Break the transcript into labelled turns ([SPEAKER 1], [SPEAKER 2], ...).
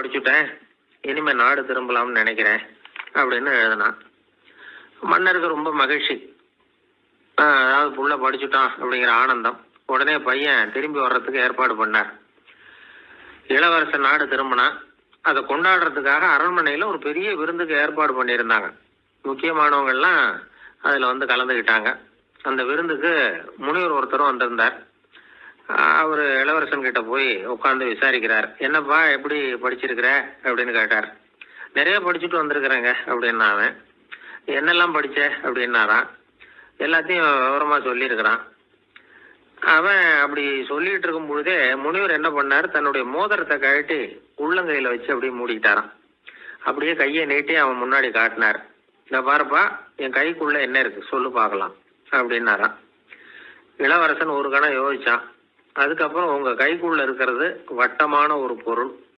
[SPEAKER 1] படிச்சுட்டேன். இனிமே நாடு திரும்பலாம்னு நினைக்கிறேன் அப்படின்னு எழுதினான் மன்னருக்கு ரொம்ப மகிழ்ச்சி. ஆஹ் அதாவது புள்ள படிச்சுட்டான் அப்படிங்கிற ஆனந்தம். உடனே பையன் திரும்பி வர்றதுக்கு ஏற்பாடு பண்ணார். இளவரசன் நாடு திரும்பினான் அதை கொண்டாடுறதுக்காக அரண்மனையில ஒரு பெரிய விருந்துக்கு ஏற்பாடு பண்ணியிருந்தாங்க. முக்கியமானவங்கள்லாம் அதில் வந்து கலந்துக்கிட்டாங்க. அந்த விருந்துக்கு முனிவர் ஒருத்தரும் வந்திருந்தார். அவர் இளவரசன் கிட்ட போய் உட்காந்து விசாரிக்கிறார். என்னப்பா எப்படி படிச்சிருக்கிற? அப்படின்னு கேட்டார். நிறைய படிச்சுட்டு வந்திருக்கிறேங்க அப்படின்னா அவன் என்னெல்லாம் படிச்ச? அப்படின்னாரான் எல்லாத்தையும் விவரமா சொல்லியிருக்கிறான். அவன் அப்படி சொல்லிட்டு இருக்கும் பொழுதே முனிவர் என்ன பண்ணார்? தன்னுடைய மோதிரத்தை கழட்டி உள்ளங்கையில வச்சு அப்படியே மூடிக்கிட்டாரான் அப்படியே கையை நீட்டி அவன் முன்னாடி காட்டினார். இந்த பாருப்பா என் கைக்குள்ள என்ன இருக்கு? சொல்லு பார்க்கலாம் அப்படின்னாரான் இளவரசன் ஒரு கணம் யோசிச்சான். அதுக்கப்புறம் உங்கள் கைக்குள்ளே இருக்கிறது வட்டமான ஒரு பொருள்.